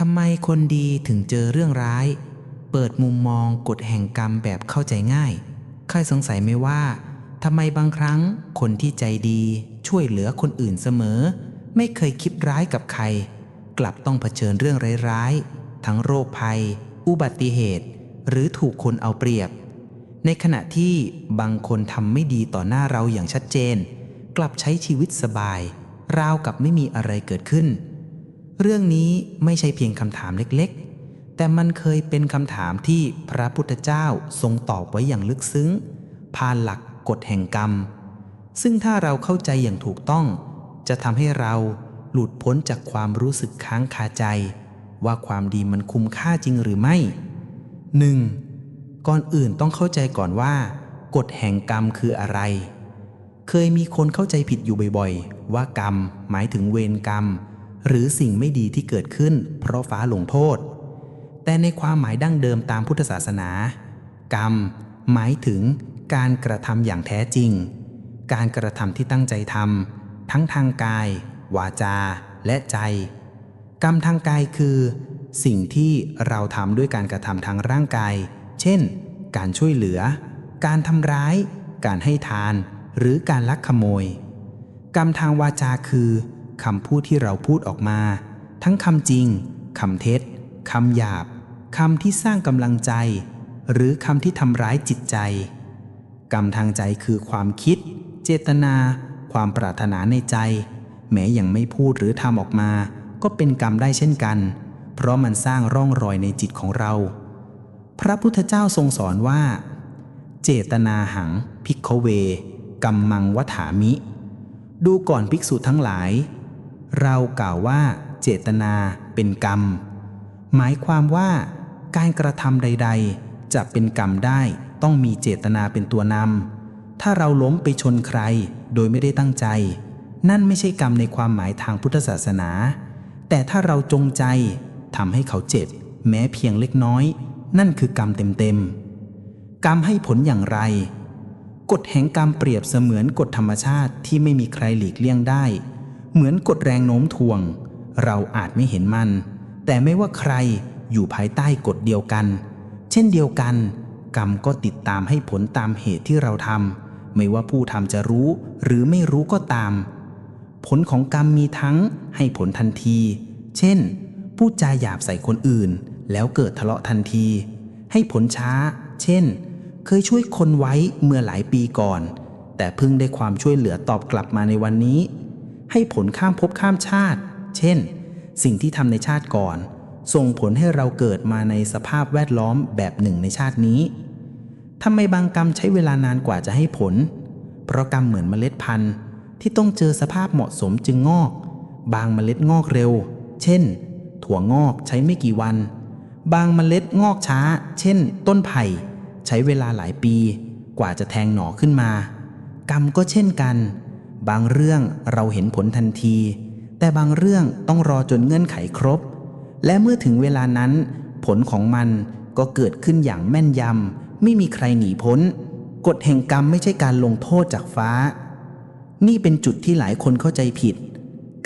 ทำไมคนดีถึงเจอเรื่องร้าย เปิดมุมมองกฎแห่งกรรมแบบเข้าใจง่ายเคยสงสัยไหมว่าทำไมบางครั้งคนที่ใจดีช่วยเหลือคนอื่นเสมอ ไม่เคยคิดร้ายกับใคร กลับต้องเผชิญเรื่องร้ายๆ ทั้งโรคภัย อุบัติเหตุ หรือถูกคนเอาเปรียบ ในขณะที่บางคนทำไม่ดีต่อหน้าเราอย่างชัดเจน กลับใช้ชีวิตสบาย ราวกับไม่มีอะไรเกิดขึ้น เรื่องนี้ไม่ใช่เพียงคำถามเล็กๆ แต่มันเคยเป็นคำถามที่พระพุทธเจ้าทรงตอบไว้อย่างลึกซึ้ง ผ่านหลักกฎแห่งกรรม ซึ่งถ้าเราเข้าใจอย่างถูกต้อง จะทำให้เราหลุดพ้นจากความรู้สึกค้างคาใจ ว่าความดีมันคุ้มค่าจริงหรือไม่ 1. ก่อนอื่นต้องเข้าใจก่อนว่า กฎแห่งกรรมคืออะไร เคยมีคนเข้าใจผิดอยู่บ่อยๆ ว่ากรรมหมายถึงเวรกรรม หรือสิ่งไม่ดีที่เกิดขึ้น เพราะฟ้าลงโทษ แต่ในความหมายดั้งเดิมตามพุทธศาสนา กรรม หมายถึงการกระทำอย่างแท้จริง การกระทำที่ตั้งใจทำทั้งทางกาย วาจา และใจ กรรมทางกายคือ สิ่งที่เราทำด้วยการกระทำทางร่างกาย เช่น การช่วยเหลือ การทำร้าย การให้ทาน หรือการลักขโมย กรรมทางวาจาคือ คำพูดที่เราพูดออกมา ทั้งคำจริงคำเท็จคำหยาบคำที่สร้างกำลังใจ หรือคำที่ทำร้ายจิตใจ กรรมทางใจคือความคิด เจตนา ความปรารถนาในใจ แม้ยังไม่พูดหรือทำออกมา ก็เป็นกรรมได้เช่นกัน เพราะมันสร้างร่องรอยในจิตของเรา พระพุทธเจ้าทรงสอนว่า เจตนาหังพิกขเว กัมมังวัฏามิ ดูก่อนภิกษุทั้งหลาย เรากล่าวว่าเจตนาเป็นกรรม หมายความว่าการกระทำใด ๆ จะเป็นกรรมได้ต้องมีเจตนาเป็นตัวนำถ้าเราล้มไปชนใครโดยไม่ได้ตั้งใจ นั่นไม่ใช่กรรมในความหมายทางพุทธศาสนา แต่ถ้าเราจงใจทำให้เขาเจ็บ แม้เพียงเล็กน้อย นั่นคือกรรมเต็มๆ กรรมให้ผลอย่างไร กฎแห่งกรรมเปรียบเสมือนกฎธรรมชาติที่ไม่มีใครหลีกเลี่ยงได้ เหมือนกฎแรงโน้มถ่วง เราอาจไม่เห็นมัน แต่ไม่ว่าใครอยู่ภายใต้กฎเดียวกัน เช่นเดียวกัน กรรมก็ติดตามให้ผลตามเหตุที่เราทำไม่ว่าผู้ทำจะรู้หรือไม่รู้ก็ตาม ผลของกรรมมีทั้งให้ผลทันที เช่น พูดจาหยาบใส่คนอื่น แล้วเกิดทะเลาะทันที ให้ผลช้า เช่น เคยช่วยคนไว้เมื่อหลายปีก่อน แต่เพิ่งได้ความช่วยเหลือตอบกลับมาในวันนี้ ให้ผลข้ามภพข้ามชาติ เช่น สิ่งที่ทำในชาติก่อน ส่งผลให้เราเกิดมาในสภาพแวดล้อมแบบหนึ่งในชาตินี้ทำไมบางกรรมใช้เวลานานกว่าจะให้ผล เพราะกรรมเหมือนเมล็ดพันธุ์ ที่ต้องเจอสภาพเหมาะสมจึงงอก บางเมล็ดงอกเร็ว เช่น ถั่วงอกใช้ไม่กี่วัน บางเมล็ดงอกช้า เช่น ต้นไผ่ ใช้เวลาหลายปี กว่าจะแทงหน่อขึ้นมา กรรมก็เช่นกัน บางเรื่องเราเห็นผลทันที แต่บางเรื่องต้องรอจนเงื่อนไขครบ และเมื่อถึงเวลานั้น ผลของมันก็เกิดขึ้นอย่างแม่นยำไม่มีใครหนีพ้น กฎแห่งกรรมไม่ใช่การลงโทษจากฟ้า นี่เป็นจุดที่หลายคนเข้าใจผิด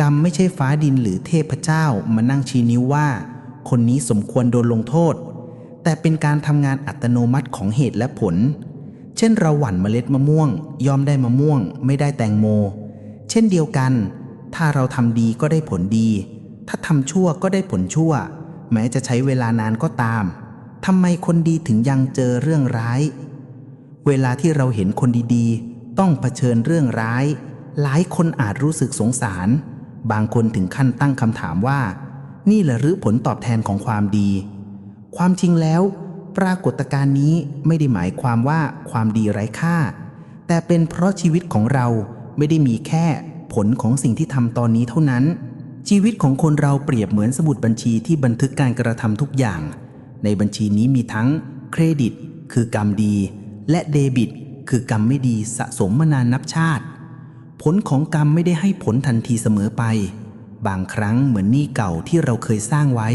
กรรมไม่ใช่ฟ้าดินหรือเทพเจ้ามานั่งชี้นิ้วว่า คนนี้สมควรโดนลงโทษ แต่เป็นการทำงานอัตโนมัติของเหตุและผล เช่นเราหว่านเมล็ดมะม่วงยอมได้มะม่วง ไม่ได้แตงโม เช่นเดียวกัน ถ้าเราทำดีก็ได้ผลดี ถ้าทำชั่วก็ได้ผลชั่ว แม้จะใช้เวลานานก็ตามทำไมคนดีถึงยังเจอเรื่องร้าย เวลาที่เราเห็นคนดีๆ ต้องเผชิญเรื่องร้าย หลายคนอาจรู้สึกสงสาร บางคนถึงขั้นตั้งคำถามว่า นี่แหละหรือผลตอบแทนของความดี ความจริงแล้ว รากฏการณ์นี้ไม่ได้หมายความว่าความดีไร้ค่า แต่เป็นเพราะชีวิตของเราไม่ได้มีแค่ผลของสิ่งที่ทำตอนนี้เท่านั้น ชีวิตของคนเราเปรียบเหมือนสมุดบัญชีที่บันทึกการกระทำทุกอย่าง ในบัญชีนี้มีทั้งเครดิต คือกรรมดี และเดบิต คือกรรมไม่ดีสะสมมานานนับชาติ ผลของกรรมไม่ได้ให้ผลทันทีเสมอไป บางครั้งเหมือนหนี้เก่าที่เราเคยสร้างไว้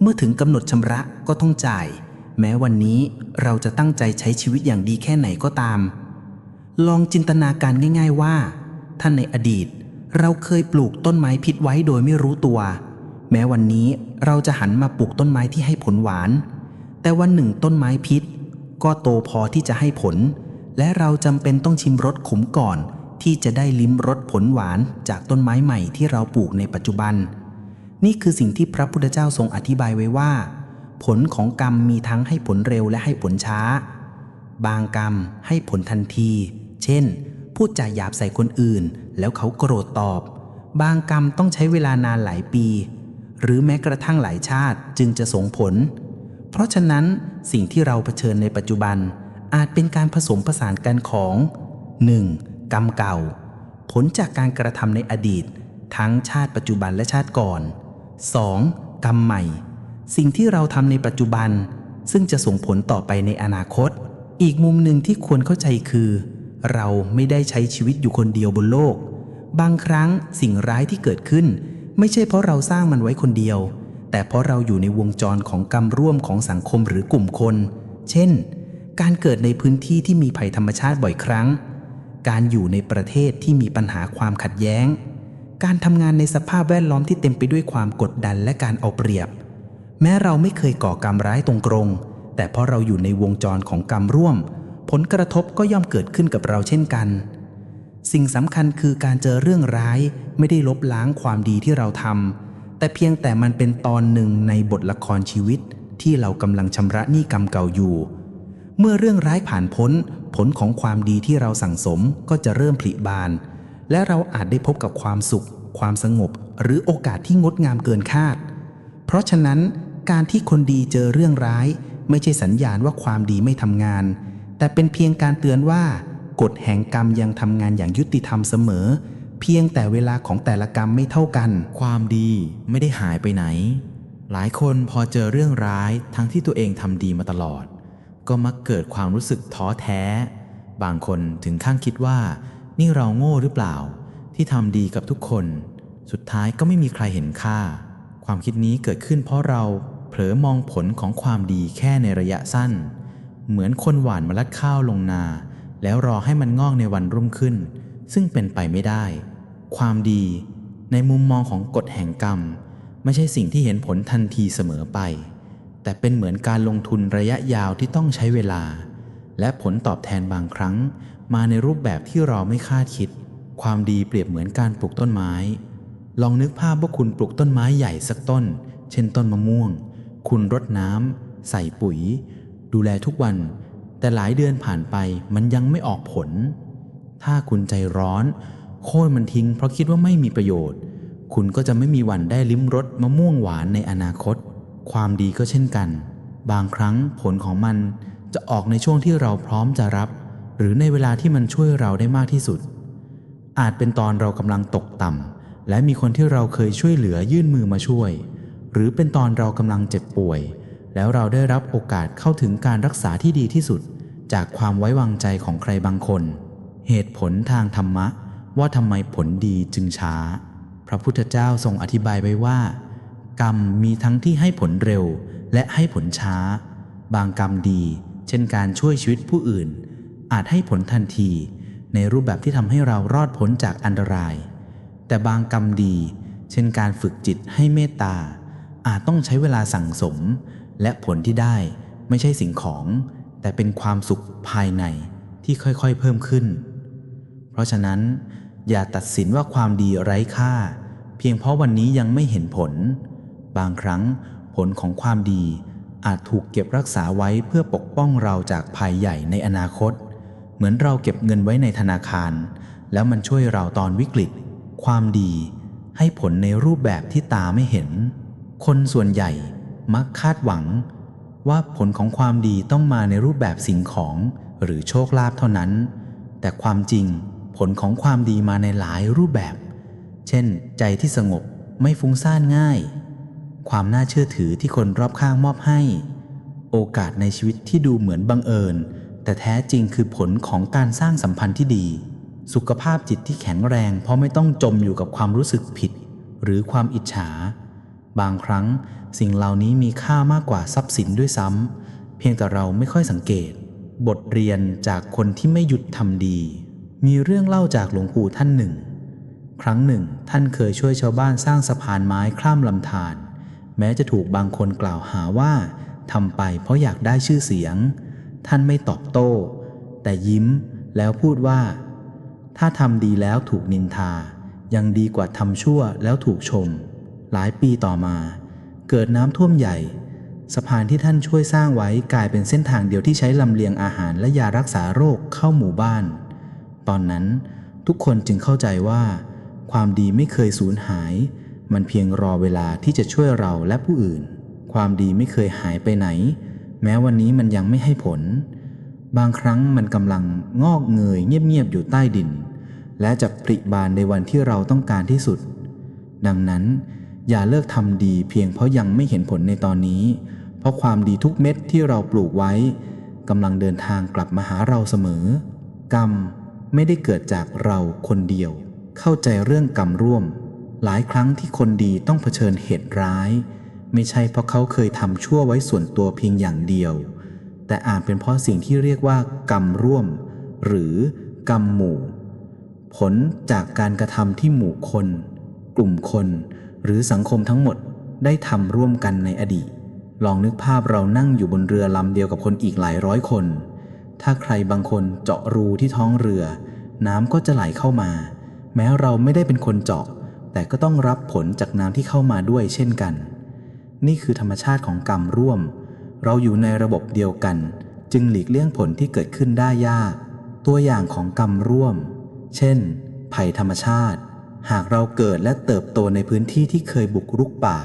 เมื่อถึงกำหนดชำระก็ต้องจ่าย แม้วันนี้เราจะตั้งใจใช้ชีวิตอย่างดีแค่ไหนก็ตาม ลองจินตนาการง่าย ๆว่า ท่านในอดีต เราเคยปลูกต้นไม้พิษไว้โดยไม่รู้ตัว แม้วันนี้เราจะหันมาปลูกต้นไม้ที่ให้ผลหวาน แต่วันหนึ่งต้นไม้พิษ ก็โตพอที่จะให้ผล และเราจำเป็นต้องชิมรสขมก่อน ที่จะได้ลิ้มรสผลหวานจากต้นไม้ใหม่ที่เราปลูกในปัจจุบัน นี่คือสิ่งที่พระพุทธเจ้าทรงอธิบายไว้ว่า ผลของกรรมมีทั้งให้ผลเร็วและให้ผลช้า บางกรรมให้ผลทันที เช่น พูดจาหยาบใส่คนอื่น แล้วเขาโกรธตอบ บางกรรมต้องใช้เวลานานหลายปี หรือแม้กระทั่งหลายชาติจึงจะส่งผล เพราะฉะนั้นสิ่งที่เราเผชิญในปัจจุบัน อาจเป็นการผสมผสานกันของ 1. กรรมเก่า ผลจากการกระทำในอดีต ทั้งชาติปัจจุบันและชาติก่อน 2. กรรมใหม่ สิ่งที่เราทำในปัจจุบัน ซึ่งจะส่งผลต่อไปในอนาคต อีกมุมหนึ่งที่ควรเข้าใจคือ เราไม่ได้ใช้ชีวิตอยู่คนเดียวบนโลก บางครั้งสิ่งร้ายที่เกิดขึ้น ไม่ใช่เพราะเราสร้างมันไว้คนเดียว แต่เพราะเราอยู่ในวงจรของกรรมร่วมของสังคมหรือกลุ่มคน เช่น การเกิดในพื้นที่ที่มีภัยธรรมชาติบ่อยครั้ง การอยู่ในประเทศที่มีปัญหาความขัดแย้ง การทำงานในสภาพแวดล้อมที่เต็มไปด้วยความกดดันและการเอาเปรียบ แม้เราไม่เคยก่อกรรมร้ายตรงๆแต่เพราะเราอยู่ในวงจรของกรรมร่วม ผลกระทบก็ย่อมเกิดขึ้นกับเราเช่นกัน สิ่งสำคัญคือการเจอเรื่องร้ายไม่ได้ลบล้างความดีที่เราทำแต่เพียงแต่มันเป็นตอนหนึ่งในบทละครชีวิต ที่เรากำลังชำระหนี้กรรมเก่าอยู่ เมื่อเรื่องร้ายผ่านพ้น ผลของความดีที่เราสั่งสมก็จะเริ่มผลิบาน และเราอาจได้พบกับความสุข ความสงบ หรือโอกาสที่งดงามเกินคาด เพราะฉะนั้น การที่คนดีเจอเรื่องร้าย ไม่ใช่สัญญาณว่าความดีไม่ทำงาน แต่เป็นเพียงการเตือนว่ากฎแห่งกรรมยังทำงานอย่างยุติธรรมเสมอ เพียงแต่เวลาของแต่ละกรรมไม่เท่ากัน ความดีไม่ได้หายไปไหน หลายคนพอเจอเรื่องร้ายทั้งที่ตัวเองทำดีมาตลอด ก็มักเกิดความรู้สึกท้อแท้ บางคนถึงขั้นคิดว่า นี่เราโง่หรือเปล่า ที่ทำดีกับทุกคน สุดท้ายก็ไม่มีใครเห็นค่า ความคิดนี้เกิดขึ้นเพราะเรา ลอมองผลของความดีแค่ในระยะสั้น เหมือนคนหว่านเมล็ดข้าวลงนา แล้วรอให้มันงอกในวันรุ่งขึ้น ซึ่งเป็นไปไม่ได้ ความดี ในมุมมองของกฎแห่งกรรม ไม่ใช่สิ่งที่เห็นผลทันทีเสมอไป แต่เป็นเหมือนการลงทุนระยะยาวที่ต้องใช้เวลา และผลตอบแทนบางครั้ง มาในรูปแบบที่เราไม่คาดคิด ความดีเปรียบเหมือนการปลูกต้นไม้ ลองนึกภาพว่าคุณปลูกต้นไม้ใหญ่สักต้น เช่นต้นมะม่วง คุณรดน้ำใส่ปุ๋ย ดูแลทุกวัน แต่หลายเดือนผ่านไปมันยังไม่ออกผล ถ้าคุณใจร้อน โค่นมันทิ้งเพราะคิดว่าไม่มีประโยชน์ คุณก็จะไม่มีวันได้ลิ้มรสมะม่วงหวานในอนาคต ความดีก็เช่นกัน บางครั้งผลของมันจะออกในช่วงที่เราพร้อมจะรับ หรือในเวลาที่มันช่วยเราได้มากที่สุด อาจเป็นตอนเรากำลังตกต่ำและมีคนที่เราเคยช่วยเหลือยื่นมือมาช่วย หรือเป็นตอนเรากำลังเจ็บป่วย แล้วเราได้รับโอกาสเข้าถึงการรักษาที่ดีที่สุด จากความไว้วางใจของใครบางคน เหตุผลทางธรรมะ ว่าทำไมผลดีจึงช้า พระพุทธเจ้าทรงอธิบายไว้ว่า กรรมมีทั้งที่ให้ผลเร็วและให้ผลช้า บางกรรมดี เช่นการช่วยชีวิตผู้อื่น อาจให้ผลทันที ในรูปแบบที่ทำให้เรารอดพ้นจากอันตราย แต่บางกรรมดี เช่นการฝึกจิตให้เมตตา อาจต้องใช้เวลาสั่งสม และผลที่ได้ไม่ใช่สิ่งของ แต่เป็นความสุขภายในที่ค่อยๆเพิ่มขึ้น เพราะฉะนั้น อย่าตัดสินว่าความดีไร้ค่า เพียงเพราะวันนี้ยังไม่เห็นผล บางครั้งผลของความดีอาจถูกเก็บรักษาไว้เพื่อปกป้องเราจากภัยใหญ่ในอนาคต เหมือนเราเก็บเงินไว้ในธนาคาร แล้วมันช่วยเราตอนวิกฤต ความดี ให้ผลในรูปแบบที่ตาไม่เห็น คนส่วนใหญ่มักคาดหวัง ว่าผลของความดีต้องมาในรูปแบบสิ่งของหรือโชคลาภเท่านั้น แต่ความจริงผลของความดีมาในหลายรูปแบบ เช่น ใจที่สงบไม่ฟุ้งซ่านง่าย ความน่าเชื่อถือที่คนรอบข้างมอบให้ โอกาสในชีวิตที่ดูเหมือนบังเอิญ แต่แท้จริงคือผลของการสร้างสัมพันธ์ที่ดี สุขภาพจิตที่แข็งแรง เพราะไม่ต้องจมอยู่กับความรู้สึกผิด หรือความอิจฉา บางครั้งสิ่งเหล่านี้มีค่ามากกว่าทรัพย์สินด้วยซ้ำ เพียงแต่เราไม่ค่อยสังเกต บทเรียนจากคนที่ไม่หยุดทำดี มีเรื่องเล่าจากหลวงปู่ท่านหนึ่ง ครั้งหนึ่ง ท่านเคยช่วยชาวบ้านสร้างสะพานไม้ข้ามลำธารแม้จะถูกบางคนกล่าวหาว่าทำไปเพราะอยากได้ชื่อเสียง ท่านไม่ตอบโต้ แต่ยิ้มแล้วพูดว่า ถ้าทำดีแล้วถูกนินทา ยังดีกว่าทำชั่วแล้วถูกชม หลายปีต่อมา เกิดน้ำท่วมใหญ่ สะพานที่ท่านช่วยสร้างไว้กลายเป็นเส้นทางเดียวที่ใช้ลำเลียงอาหารและยารักษาโรคเข้าหมู่บ้าน ตอนนั้นทุกคนจึงเข้าใจว่า ความดีไม่เคยสูญหาย มันเพียงรอเวลาที่จะช่วยเราและผู้อื่น ความดีไม่เคยหายไปไหน แม้วันนี้มันยังไม่ให้ผล บางครั้งมันกำลังงอกเงยเงียบๆอยู่ใต้ดิน และจะปริบานในวันที่เราต้องการที่สุด ดังนั้น อย่าเลิกทำดีเพียงเพราะยังไม่เห็นผลในตอนนี้ เพราะความดีทุกเม็ดที่เราปลูกไว้กำลังเดินทางกลับมาหาเราเสมอ กรรมไม่ได้เกิดจากเราคนเดียว เข้าใจเรื่องกรรมร่วม หลายครั้งที่คนดีต้องเผชิญเหตุร้าย ไม่ใช่เพราะเขาเคยทำชั่วไว้ส่วนตัวเพียงอย่างเดียว แต่อาจเป็นเพราะสิ่งที่เรียกว่ากรรมร่วม หรือกรรมหมู่ ผลจากการกระทำที่หมู่คน กลุ่มคน หรือสังคมทั้งหมดได้ทำร่วมกันในอดีต ลองนึกภาพเรานั่งอยู่บนเรือลำเดียวกับคนอีกหลายร้อยคน ถ้าใครบางคนเจาะรูที่ท้องเรือ น้ำก็จะไหลเข้ามา แม้เราไม่ได้เป็นคนเจาะ แต่ก็ต้องรับผลจากน้ำที่เข้ามาด้วยเช่นกัน นี่คือธรรมชาติของกรรมร่วม เราอยู่ในระบบเดียวกัน จึงหลีกเลี่ยงผลที่เกิดขึ้นได้ยาก ตัวอย่างของกรรมร่วม เช่น ภัยธรรมชาติ หากเราเกิดและเติบโตในพื้นที่ที่เคยบุกรุกป่า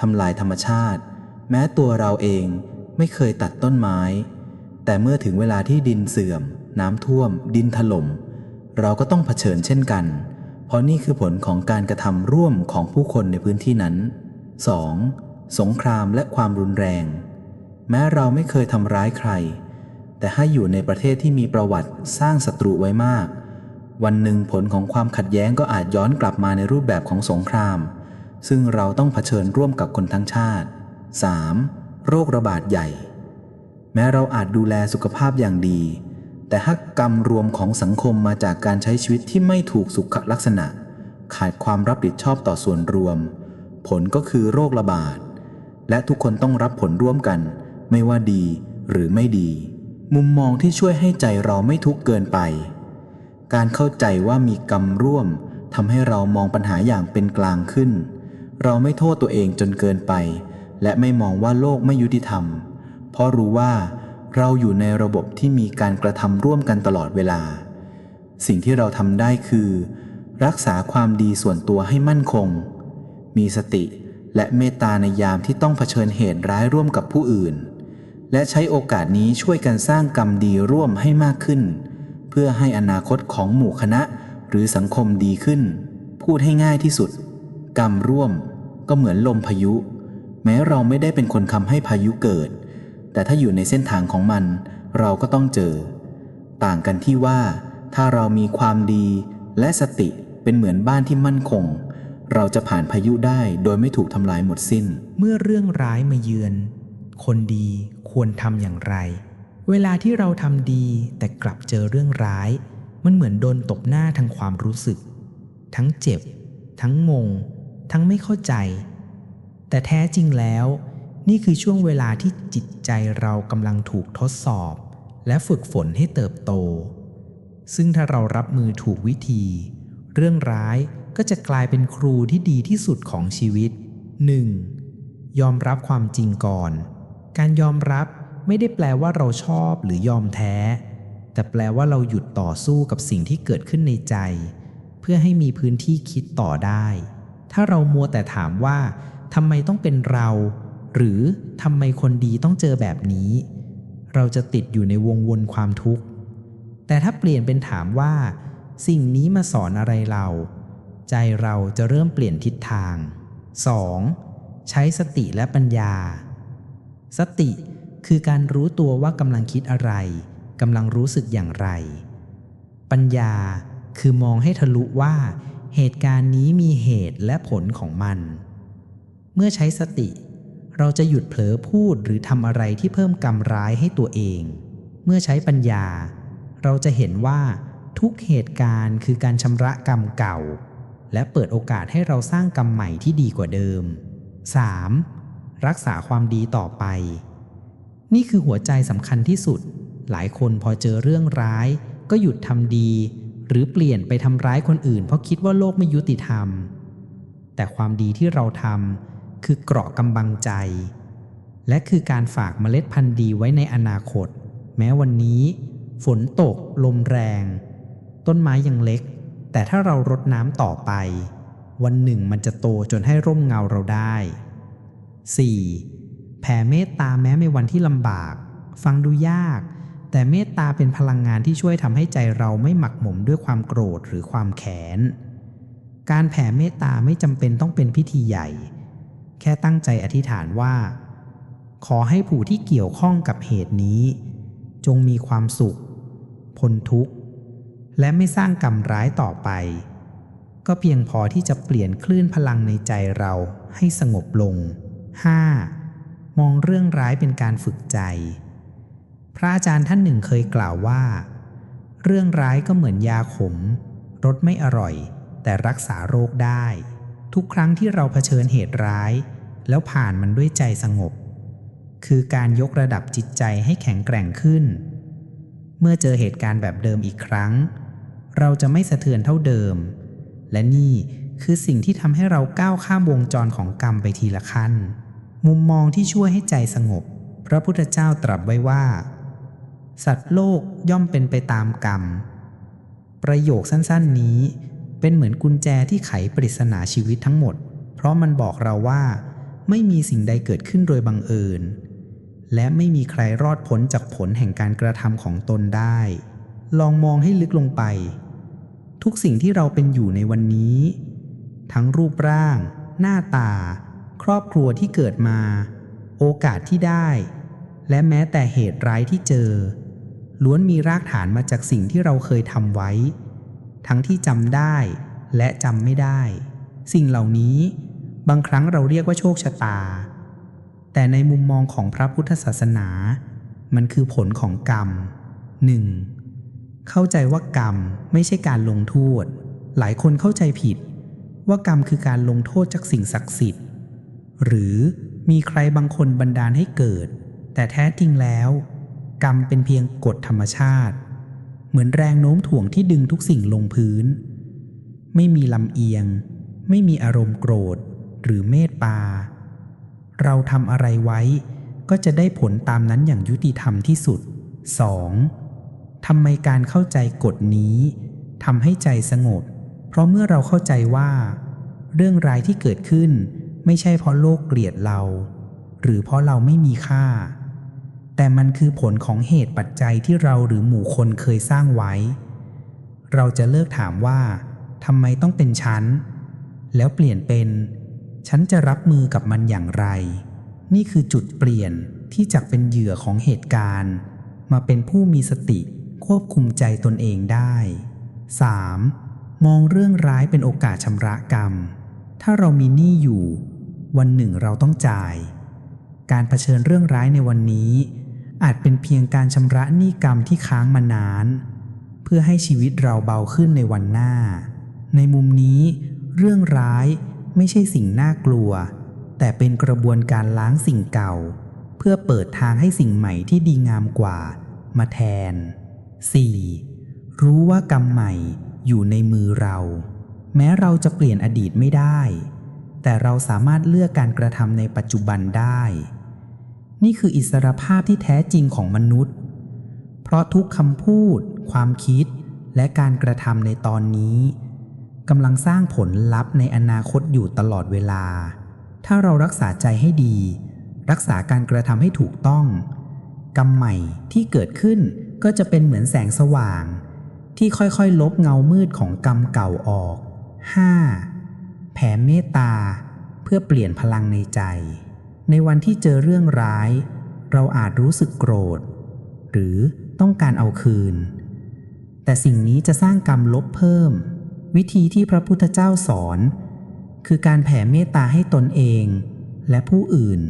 ทำลายธรรมชาติ แม้ตัวเราเองไม่เคยตัดต้นไม้ แต่เมื่อถึงเวลาที่ดินเสื่อม น้ำท่วม ดินถล่มเราก็ต้องเผชิญเช่นกัน เพราะนี่คือผลของการกระทำร่วมของผู้คนในพื้นที่นั้น 2. สงครามและความรุนแรง แม้เราไม่เคยทำร้ายใคร แต่ให้อยู่ในประเทศที่มีประวัติสร้างศัตรูไว้มาก วันหนึ่งผลของความขัดแย้งก็อาจย้อนกลับมาในรูปแบบของสงคราม ซึ่งเราต้องเผชิญร่วมกับคนทั้งชาติ 3. โรคระบาดใหญ่ แม้เราอาจดูแลสุขภาพอย่างดี แต่หากกรรมรวมของสังคมมาจากการใช้ชีวิตที่ไม่ถูกสุขลักษณะ ขาดความรับผิดชอบต่อส่วนรวม ผลก็คือโรคระบาด และทุกคนต้องรับผลร่วมกัน ไม่ว่าดีหรือไม่ดี มุมมองที่ช่วยให้ใจเราไม่ทุกข์เกินไป การเข้าใจว่ามีกรรมร่วมทำให้เรามองปัญหาอย่างเป็นกลางขึ้น เราไม่โทษตัวเองจนเกินไป และไม่มองว่าโลกไม่ยุติธรรม เพราะรู้ว่าเราอยู่ในระบบที่มีการกระทำร่วมกันตลอดเวลา สิ่งที่เราทำได้คือ รักษาความดีส่วนตัวให้มั่นคง มีสติและเมตตาในยามที่ต้องเผชิญเหตุร้ายร่วมกับผู้อื่น และใช้โอกาสนี้ช่วยกันสร้างกรรมดีร่วมให้มากขึ้น เพื่อให้อนาคตของหมู่คณะหรือสังคมดีขึ้น พูดให้ง่ายที่สุด กรรมร่วมก็เหมือนลมพายุ แม้เราไม่ได้เป็นคนทำให้พายุเกิด แต่ถ้าอยู่ในเส้นทางของมัน เราก็ต้องเจอ ต่างกันที่ว่า ถ้าเรามีความดีและสติเป็นเหมือนบ้านที่มั่นคง เราจะผ่านพายุได้โดยไม่ถูกทำลายหมดสิ้น เมื่อเรื่องร้ายมาเยือน คนดีควรทำอย่างไร เวลาที่เราทำดีแต่กลับเจอเรื่องร้าย มันเหมือนโดนตบหน้าทางความรู้สึก ทั้งเจ็บ ทั้งงง ทั้งไม่เข้าใจ แต่แท้จริงแล้ว นี่คือช่วงเวลาที่จิตใจเรากำลังถูกทดสอบ และฝึกฝนให้เติบโต ซึ่งถ้าเรารับมือถูกวิธี เรื่องร้ายก็จะกลายเป็นครูที่ดีที่สุดของชีวิต 1. ยอมรับความจริงก่อน การยอมรับ ไม่ได้แปลว่าเราชอบหรือยอมแท้ แต่แปลว่าเราหยุดต่อสู้กับสิ่งที่เกิดขึ้นในใจ เพื่อให้มีพื้นที่คิดต่อได้ ถ้าเรามัวแต่ถามว่าทำไมต้องเป็นเรา หรือทำไมคนดีต้องเจอแบบนี้ เราจะติดอยู่ในวงวนความทุกข์ แต่ถ้าเปลี่ยนเป็นถามว่า สิ่งนี้มาสอนอะไรเรา ใจเราจะเริ่มเปลี่ยนทิศทาง 2. ใช้สติและปัญญา สติ คือการรู้ตัวว่ากำลังคิดอะไรกำลังรู้สึกอย่างไร ปัญญาคือมองให้ทะลุว่า เหตุการณ์นี้มีเหตุและผลของมัน เมื่อใช้สติ เราจะหยุดเผลอพูดหรือทำอะไรที่เพิ่มกรรมร้ายให้ตัวเอง เมื่อใช้ปัญญา เราจะเห็นว่าทุกเหตุการณ์คือการชำระกรรมเก่า และเปิดโอกาสให้เราสร้างกรรมใหม่ที่ดีกว่าเดิม 3. รักษาความดีต่อไป นี่คือหัวใจสำคัญที่สุด หลายคนพอเจอเรื่องร้าย ก็หยุดทำดี หรือเปลี่ยนไปทำร้ายคนอื่น เพราะคิดว่าโลกไม่ยุติธรรม แต่ความดีที่เราทำคือเกราะกำบังใจ และคือการฝากเมล็ดพันธุ์ดีไว้ในอนาคต แม้วันนี้ ฝนตก ลมแรง ต้นไม้ยังเล็ก แต่ถ้าเรารดน้ำต่อไป วันหนึ่งมันจะโตจนให้ร่มเงาเราได้ 4. แผ่เมตตาแม้ในวันที่ลำบาก ฟังดูยาก แต่เมตตาเป็นพลังงานที่ช่วยทำให้ใจเราไม่หมักหมมด้วยความโกรธหรือความแค้น การแผ่เมตตาไม่จำเป็นต้องเป็นพิธีใหญ่ แค่ตั้งใจอธิษฐานว่า ขอให้ผู้ที่เกี่ยวข้องกับเหตุนี้ จงมีความสุข พ้นทุกข์ และไม่สร้างกรรมร้ายต่อไป ก็เพียงพอที่จะเปลี่ยนคลื่นพลังในใจเราให้สงบลง 5. มองเรื่องร้ายเป็นการฝึกใจ พระอาจารย์ท่านหนึ่งเคยกล่าวว่า เรื่องร้ายก็เหมือนยาขม รสไม่อร่อย แต่รักษาโรคได้ ทุกครั้งที่เราเผชิญเหตุร้าย แล้วผ่านมันด้วยใจสงบ คือการยกระดับจิตใจให้แข็งแกร่งขึ้น เมื่อเจอเหตุการณ์แบบเดิมอีกครั้ง เราจะไม่สะเทือนเท่าเดิม และนี่คือสิ่งที่ทำให้เราก้าวข้ามวงจรของกรรมไปทีละขั้น มุมมองที่ช่วยให้ใจสงบ พระพุทธเจ้าตรัสไว้ว่า สัตว์โลกย่อมเป็นไปตามกรรม ประโยคสั้นๆนี้ เป็นเหมือนกุญแจที่ไขปริศนาชีวิตทั้งหมด เพราะมันบอกเราว่าไม่มีสิ่งใดเกิดขึ้นโดยบังเอิญ และไม่มีใครรอดพ้นจากผลแห่งการกระทำของตนได้ ลองมองให้ลึกลงไป ทุกสิ่งที่เราเป็นอยู่ในวันนี้ ทั้งรูปร่าง หน้าตา ครอบครัวที่เกิดมา โอกาสที่ได้ และแม้แต่เหตุร้ายที่เจอ ล้วนมีรากฐานมาจากสิ่งที่เราเคยทำไว้ ทั้งที่จำได้และจำไม่ได้ สิ่งเหล่านี้บางครั้งเราเรียกว่าโชคชะตา แต่ในมุมมองของพระพุทธศาสนา มันคือผลของกรรม 1. เข้าใจว่ากรรมไม่ใช่การลงโทษ หลายคนเข้าใจผิด ว่ากรรมคือการลงโทษจากสิ่งศักดิ์สิทธิ์ หรือมีใครบางคนบันดาลให้เกิด แต่แท้จริงแล้ว กรรมเป็นเพียงกฎธรรมชาติ เหมือนแรงโน้มถ่วงที่ดึงทุกสิ่งลงพื้น ไม่มีลำเอียง ไม่มีอารมณ์โกรธ หรือเมตตา เราทำอะไรไว้ ก็จะได้ผลตามนั้นอย่างยุติธรรมที่สุด 2. ทำไมการเข้าใจกฎนี้ทำให้ใจสงบ เพราะเมื่อเราเข้าใจว่า เรื่องร้ายที่เกิดขึ้น ไม่ใช่เพราะโลกเกลียดเรา หรือเพราะเราไม่มีค่า แต่มันคือผลของเหตุปัจจัยที่เราหรือหมู่คนเคยสร้างไว้ เราจะเลิกถามว่าทำไมต้องเป็นฉัน แล้วเปลี่ยนเป็น ฉันจะรับมือกับมันอย่างไร นี่คือจุดเปลี่ยนที่จากเป็นเหยื่อของเหตุการณ์ มาเป็นผู้มีสติควบคุมใจตนเองได้ 3. มองเรื่องร้ายเป็นโอกาสชำระกรรม ถ้าเรามีหนี้อยู่ วันหนึ่งเราต้องจ่าย การเผชิญเรื่องร้ายในวันนี้ อาจเป็นเพียงการชำระหนี้กรรมที่ค้างมานาน เพื่อให้ชีวิตเราเบาขึ้นในวันหน้า ในมุมนี้ เรื่องร้ายไม่ใช่สิ่งน่ากลัว แต่เป็นกระบวนการล้างสิ่งเก่า เพื่อเปิดทางให้สิ่งใหม่ที่ดีงามกว่า มาแทน 4. รู้ว่ากรรมใหม่อยู่ในมือเรา แม้เราจะเปลี่ยนอดีตไม่ได้ แต่เราสามารถเลือกการกระทำในปัจจุบันได้ นี่คืออิสรภาพที่แท้จริงของมนุษย์ เพราะทุกคำพูด ความคิด และการกระทำในตอนนี้กำลังสร้างผลลัพธ์ในอนาคตอยู่ตลอดเวลา ถ้าเรารักษาใจให้ดี รักษาการกระทำให้ถูกต้อง กรรมใหม่ที่เกิดขึ้นก็จะเป็นเหมือนแสงสว่าง ที่ค่อยๆ ลบเงามืดของกรรมเก่าออก 5. แผ่เมตตาเพื่อเปลี่ยนพลังในใจ ในวันที่เจอเรื่องร้าย เราอาจรู้สึกโกรธ หรือต้องการเอาคืน แต่สิ่งนี้จะสร้างกรรมลบเพิ่ม วิธีที่พระพุทธเจ้าสอน คือการแผ่เมตตาให้ตนเอง และผู้อื่น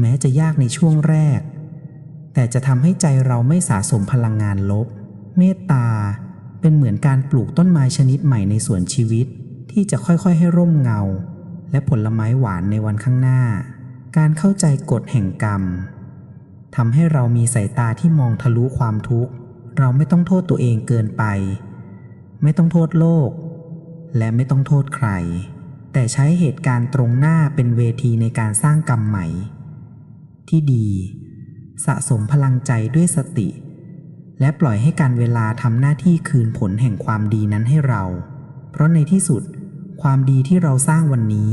แม้จะยากในช่วงแรก แต่จะทำให้ใจเราไม่สะสมพลังงานลบ เมตตาเป็นเหมือนการปลูกต้นไม้ชนิดใหม่ในสวนชีวิต ที่จะค่อยๆให้ร่มเงา และผลไม้หวานในวันข้างหน้า การเข้าใจกฎแห่งกรรมทำให้เรามีสายตาที่มองทะลุความทุกข์ เราไม่ต้องโทษตัวเองเกินไป ไม่ต้องโทษโลก และไม่ต้องโทษใคร แต่ใช้เหตุการณ์ตรงหน้าเป็นเวทีในการสร้างกรรมใหม่ ที่ดี สะสมพลังใจด้วยสติ และปล่อยให้การเวลาทำหน้าที่คืนผลแห่งความดีนั้นให้เรา เพราะในที่สุด ความดีที่เราสร้างวันนี้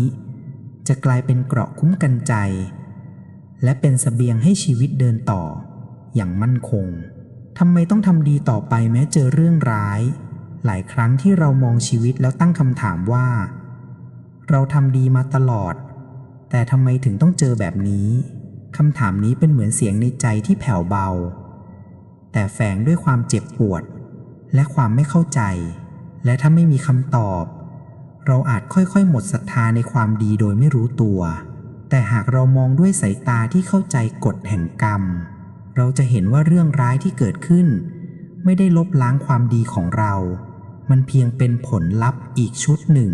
จะกลายเป็นเกราะคุ้มกันใจ และเป็นสเสบียงให้ชีวิตเดินต่อ อย่างมั่นคงทำไมต้องทำดีต่อไปแม้เจอเรื่องร้าย หลายครั้งที่เรามองชีวิตแล้วตั้งคำถามว่า เราทำดีมาตลอด แต่ทำไมถึงต้องเจอแบบนี้คำถามนี้เป็นเหมือนเสียงในใจที่แผ่วเบา แต่แฝงด้วยความเจ็บปวด และความไม่เข้าใจ และถ้าไม่มีคำตอบ เราอาจค่อยๆ หมดศรัทธาในความดีโดยไม่รู้ตัว แต่หากเรามองด้วยสายตาที่เข้าใจกฎแห่งกรรม เราจะเห็นว่าเรื่องร้ายที่เกิดขึ้น ไม่ได้ลบล้างความดีของเรา มันเพียงเป็นผลลัพธ์อีกชุดหนึ่ง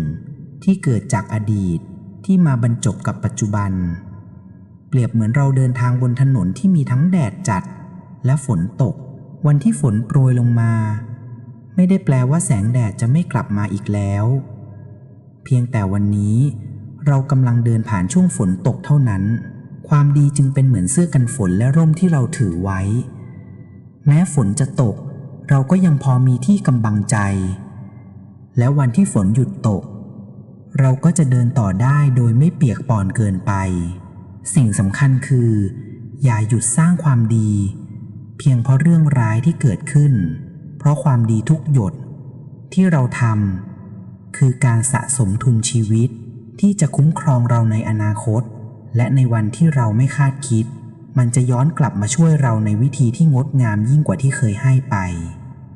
ที่เกิดจากอดีตที่มาบรรจบกับปัจจุบัน เปรียบเหมือนเราเดินทางบนถนนที่มีทั้งแดดจัด และฝนตก วันที่ฝนโปรยลงมา ไม่ได้แปลว่าแสงแดดจะไม่กลับมาอีกแล้ว พียงแต่วันนี้เรากำลังเดินผ่านช่วงฝนตกเท่านั้น ความดีจึงเป็นเหมือนเสื้อกันฝนและร่มที่เราถือไว้ แม้ฝนจะตก เราก็ยังพอมีที่กำบังใจ และวันที่ฝนหยุดตก เราก็จะเดินต่อได้โดยไม่เปียกปอนเกินไป สิ่งสำคัญคือ อย่าหยุดสร้างความดี เพียงเพราะเรื่องร้ายที่เกิดขึ้น เพราะความดีทุกหยดที่เราทำ คือการสะสมทุนชีวิต ที่จะคุ้มครองเราในอนาคต และในวันที่เราไม่คาดคิด มันจะย้อนกลับมาช่วยเราในวิธีที่งดงามยิ่งกว่าที่เคยให้ไป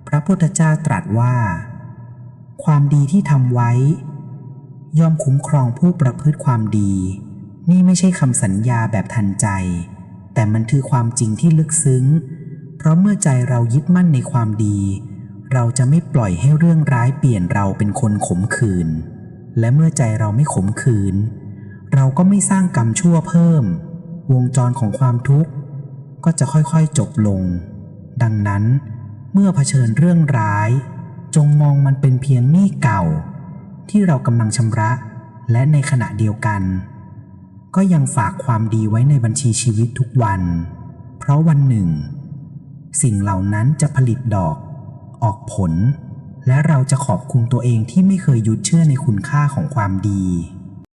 พระพุทธเจ้าตรัสว่า ความดีที่ทำไว้ ย่อมคุ้มครองผู้ประพฤติความดี นี่ไม่ใช่คำสัญญาแบบทันใจ แต่มันคือความจริงที่ลึกซึ้ง เพราะเมื่อใจเรายึดมั่นในความดี เราจะไม่ปล่อยให้เรื่องร้ายเปลี่ยนเราเป็นคนขมขื่นและเมื่อใจเราไม่ขมขื่นเราก็ไม่สร้างกรรมชั่วเพิ่ม วงจรของความทุกข์ ก็จะค่อยๆจบลง ดังนั้น เมื่อเผชิญเรื่องร้าย จงมองมันเป็นเพียงหนี้เก่า ที่เรากำลังชำระ และในขณะเดียวกัน ก็ยังฝากความดีไว้ในบัญชีชีวิตทุกวัน เพราะวันหนึ่ง สิ่งเหล่านั้นจะผลิตดอก ออกผล และเราจะขอบคุณตัวเองที่ไม่เคยหยุดเชื่อในคุณค่าของความดี